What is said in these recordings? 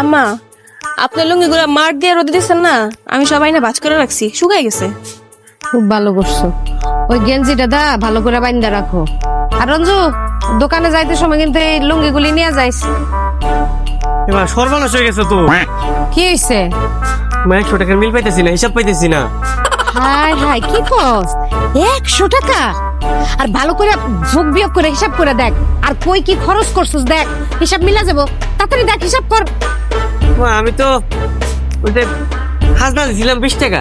আম্মা আপনার লুঙ্গিগুলো মার দিয়ে রোদে দিচ্ছেন না? আমি সবাই না বাজ করে রাখছি শুকাই গেছে। খুব ভালো করছ। ওই গেঞ্জিটা দা ভালো করে বাইন্দা রাখো। আর রঞ্জু দোকানে যাইতে সময় কিন্তু এই লুঙ্গিগুলি নিয়ে যাইস। এবার সর্বনাশ হয়ে গেছে তো। কি হইছে? মা একশো টাকার মিল পাইতেছি না হিসাব পাইতেছি না। হাই হাই কি কস? একশো টাকা? আর ভালো করে যোগ বিয়োগ করে হিসাব করে দেখ। আর কই কি খরচ করছিস দেখ হিসাব মিলা যাব। তাড়াতাড়ি দেখ হিসাব কর। আমি তো খাজনা দিছিলাম বিশ টাকা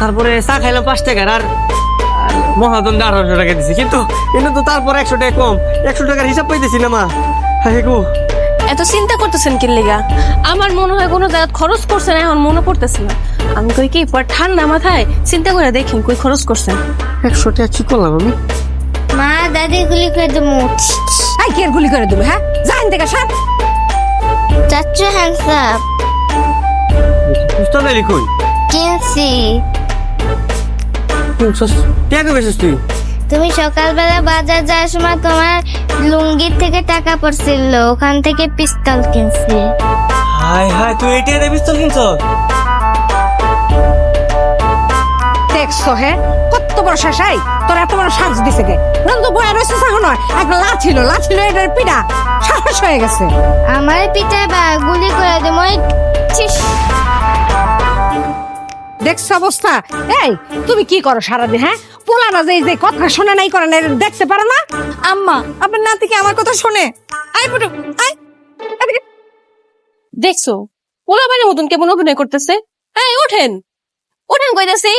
তারপরে চা খাইলাম পাঁচ টাকার আর মহাদণ্ড আঠারোশো টাকা দিছি। কিন্তু কিন্তু তো তারপর একশো টাকা কম একশো টাকার হিসাব পাইতেছি না মা। হ্যাঁ গো। এত চিন্তা করতেছেন কি লেগা? আমার মনে হয় কোনো জায়গা খরচ করছেন এখন মনে পড়তেছে না। আমি কই কি পর ঠান্ডা মাথায় চিন্তা করে দেখি কই খরচ করছেন। একশো টাকা কি করলাম আমি? মা দাদি গুলি করে দেবো। আই কে গুলি করে দেবে হ্যাঁ? জান থেকে সাত চাচ্ছু হ্যান্ডসাপ বুঝতে পারি কই কিনছি টাকা বেছিস তুই তুমি সকালবেলা বাজার যাওয়ার সময় তোমার লুঙ্গির থেকে টাকা পড়ছিল ওখান থেকে পিস্তল কিনছি। হাই হাই তুই এইটা এটা পিস্তল কিনছ? দেখছ হ্যাঁ কত বড় শাসাই? তোর এত বড় সাজ দিছে কে? রঞ্জু বয়া রয়েছে সাহ নয় একটা লাছিল লাছিল এটার সাহস হয়ে গেছে। আমার পিঠায় বা গুলি করে ছিস। দেখছ অবস্থা? এই তুমি কি করো সারাদিন হ্যাঁ? পোলারা যে যে কথা শোনে নাই করে না দেখতে পারো না? আম্মা। আপনার নাতি কি আমার কথা শোনে? I Putu I. দেখছ পোলাবানের মতন কেমন অভিনয় করতেছে? এই ওঠেন। ওঠেন কইতাছি।